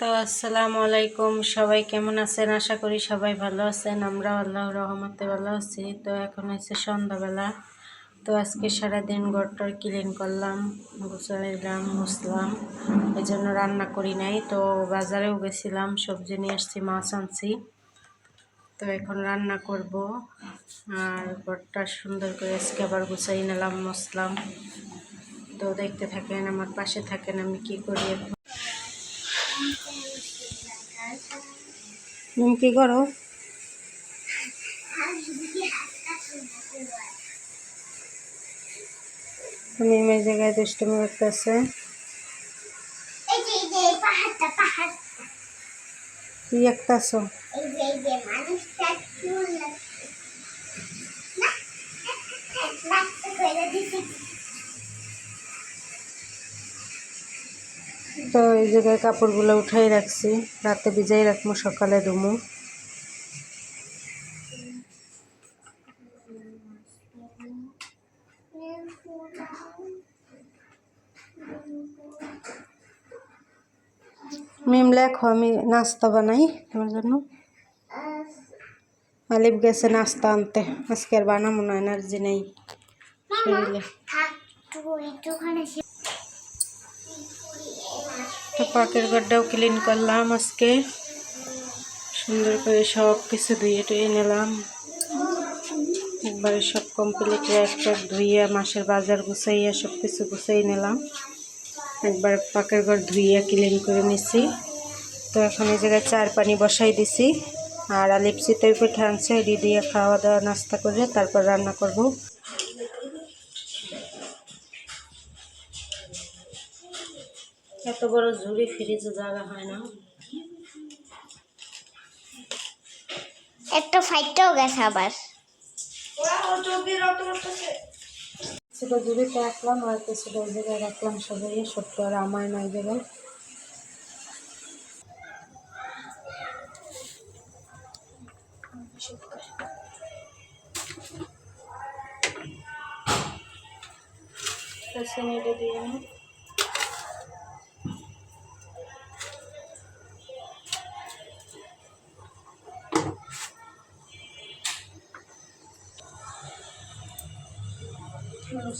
তো আসসালামু আলাইকুম। সবাই কেমন আছেন? আশা করি সবাই ভালো আছেন। আমরা আল্লাহ রহমতে ভালো আছি। তো এখন হচ্ছে সন্ধ্যাবেলা। তো আজকে সারাদিন ঘরটর ক্লিন করলাম গুছাইলাম মুসলাম এই জন্য রান্না করি নাই। তো বাজারেও গেছিলাম, সবজি নিয়ে আসছি, মাছ আনছি। তো এখন রান্না করব। আর ঘরটা সুন্দর করে আজকে আবার গুছাই নিলাম মসলাম তো দেখতে থাকেন, আমার পাশে থাকেন, আমি কি করি এখন তুমি কি করো এই জায়গায় দুষ্টমি করতেছে কি যে মানুষটা তো এই জায়গায় কাপড়গুলো উঠাই রাখছি। রাতে ভিজাই রাখব সকালে ধুমু। মিম লেখো আমি নাস্তা বানাই তোমার জন্য। আলিফ গেছে নাস্তা আনতে। আজকে আর বানাবো না এনার্জি নেই। পাকের ঘরটাও ক্লিন করলাম আজকে। সুন্দর করে সব কিছু ধুয়ে টুয়ে নিলাম। একবারে সব কমপ্লিট এক ট্যাক ধুইয়া মাসের বাজার গুছাইয়া সব কিছু গুছাই নিলাম। একবার পাকের ঘর ধুইয়া ক্লিন করে নিছি। তো এখন এই জায়গায় চার পানি বসাই দিছি। আর আলিপ চিতই পিঠা আনছে এটি দিয়ে খাওয়া দাওয়া নাস্তা করে তারপর রান্না করব। এত বড় ঝুড়ি ফ্রিজে জায়গা হয় না। একটা ফাইটটাও গেছে আবার। সেটা ঝুড়িতে রাখলাম আর কিছুটা ওই জায়গায় রাখলাম সবাই সত্য আর আমার নয় জায়গায় এটা দিয়ে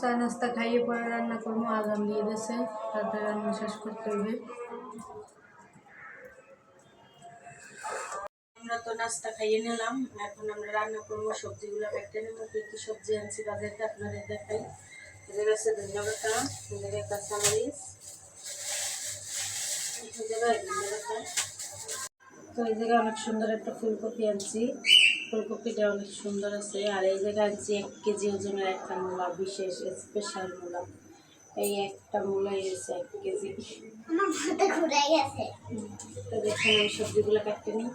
চা নাস্তা খাইয়ে পরে রান্না করব, আগাম দিয়ে দিয়েছে, তারপরে রান্না শেষ করতে হবে। আমরা তো নাস্তা খাইয়ে নিলাম, এখন আমরা রান্না করব সবজিগুলো কেটে নেব, কী কী সবজি আনছি বাজারতে আপনাদের দেখাই। এদের আছে ধন্যবাদ এদের জায়গায় ধন্যবাদ তো এই জায়গায় অনেক সুন্দর একটা ফুলকপি আনছি। ফুলকপিটা অনেক সুন্দর আছে। আর এই জায়গায় যে এক কেজি ওজনের একটা মূলা বিশেষ স্পেশাল মূলা এই একটা মূলাই আছে এক কেজি। আমার মাথা ঘুরে গেছে তো দেখুন আমি সবজিগুলো কাটতে নিই।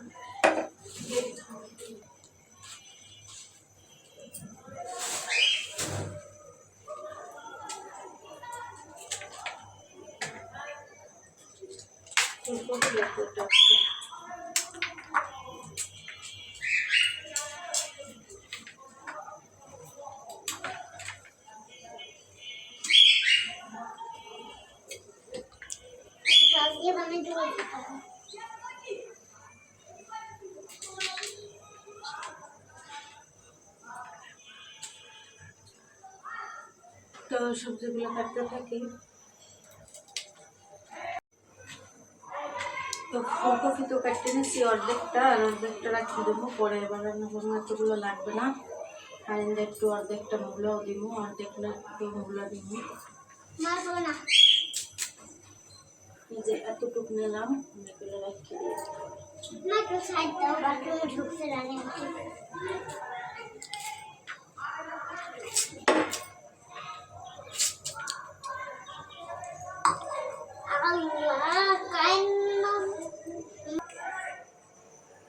তো সবজিগুলো কাটতে থাকি। তো ফুলকপি তো কাটতে নিচ্ছি অর্ধেকটা আর অর্ধেকটা রাখি দেবো। পরে এবার রান্না করব এতগুলো লাগবে না। আর একটু অর্ধেকটা মূলাও দিব অর্ধেকটা একটু মূলা দিব। যে এতটুকু নিলাম এগুলো রেখে দিয়ে। তো সাইড দাও বাথরুমে ঢুকছে রানী আল্লাহ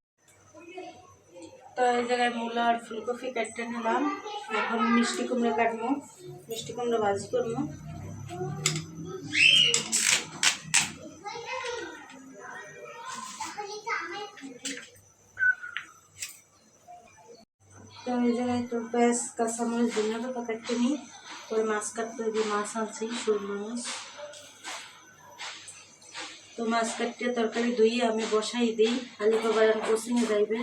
কাইন্ন তো এই জায়গায় মূলা আর ফুলকপি কাটতে নিলাম এখন মিষ্টি কুমড়ো কাটবো মিষ্টি কুমড়ো ভাজি করব তো এই জায়গায় তো পেঁয়াজ কাঁচামরিচ ধনিয়া পাতা কাটতে নিই পরে মাছ কাটতে দিয়ে মাছ আনছি, শোল মাছ। তো মাছ কাটতে তরকারি ধুয়ে আমি বসাই দিই, আলু কবার কোচিংয়ে যাইবে।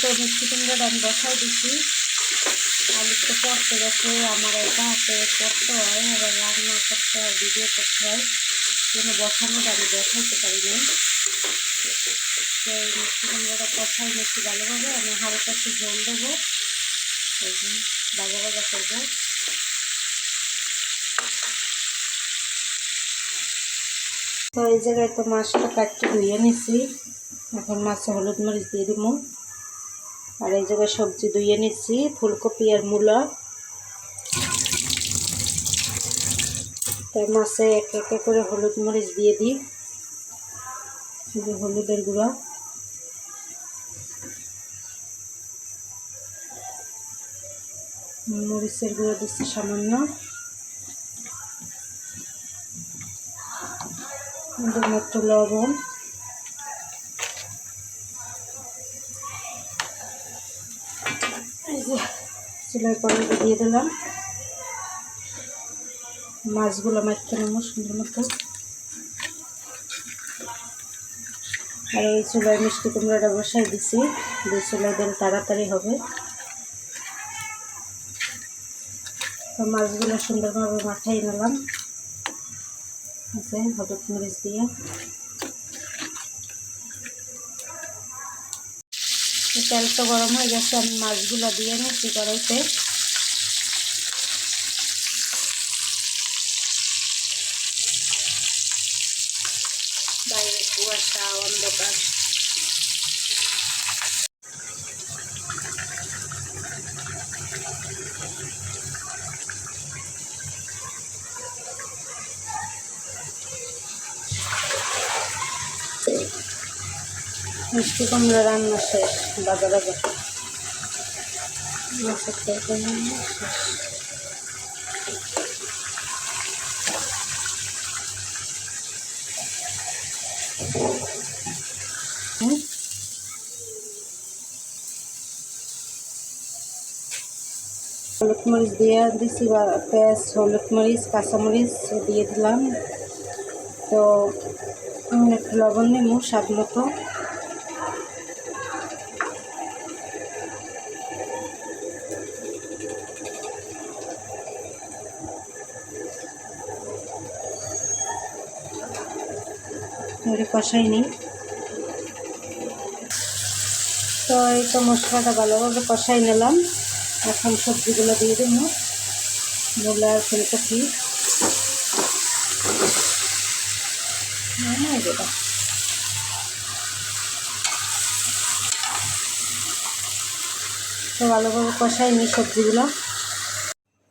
তো মিষ্টি আমি বসাই দিচ্ছি আলু তো পড়তে গেছে, আমার এটা হাতে পড়তে হয়, আবার রান্না করতে হয়, ভিডিও করতে হয়। জন্য বসানোটা আমি দেখাইতে পারি না তো কুমড়োটা কষাই নিচ্ছি ভালোভাবে আমি হালকা একটু জল দেবো ভাজা ভাজা করব তো এই জায়গায় তো মাছটা কাটতে ধুয়ে নিছি। এখন মাছে হলুদ মরিচ দিয়ে দিব। আর এই জায়গায় সবজি ধুয়ে নিচ্ছি ফুলকপি আর মূলা। তাই মাছে এক একে করে হলুদ মরিচ দিয়ে দিই। যে হলুদের গুঁড়া। মরিচের গুঁড়ো দিচ্ছি সামান্য। একটু লবণ। চুলার কড়াইতে দিয়ে দিলাম। মাছগুলো মারতে নেব সুন্দর মতো। আর এই চুলায় মিষ্টি কুমড়োটা বসাই দিছি। দুই চুলায় দিলে তাড়াতাড়ি হবে। তো মাছগুলো সুন্দরভাবে মাখাই নিলাম। আছে হলুদ মরিচ দিয়ে। তো তেল তো গরম হয়ে গেছে, আমি মাছগুলো দিয়ে নিচ্ছি কড়াইতে। বাইরে কুয়াশা অন্ধকার মিষ্টি কুমড়া রান্না শেষ বাজা বাজা মাছের তরকারি রান্না শেষ হলুদ মরিচ দিয়ে দিছি বা পেঁয়াজ হলুদ মরিচ কাঁচামরিচ দিয়ে দিলাম। তো একটু লবণ নেব স্বাদ মতো। এবারে কষাই নিই। তো এই তো মশলাটা ভালোভাবে কষাই নিলাম। এখন সবজিগুলো দিয়ে দেব। মূলা ফুলকপি। হ্যাঁ, তো ভালোভাবে কষাই নিই সবজিগুলো।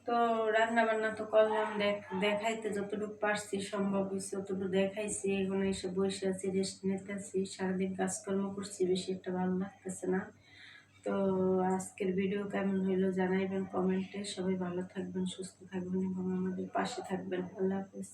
তো রান্না বান্না তো করলাম দেখ দেখাইতে যতটুকু পারছি সম্ভব হয়েছে ততটুকু দেখাইছি। এখন এসে বসে আছি রেস্ট নিতেছি। সারাদিন কাজকর্ম করছি বেশি একটা ভালো লাগতেছে না। তো আজকের ভিডিও কেমন হইল জানাইবেন কমেন্টে। সবাই ভালো থাকবেন, সুস্থ থাকবেন এবং আমাদের পাশে থাকবেন। আল্লাহ হাফেজ।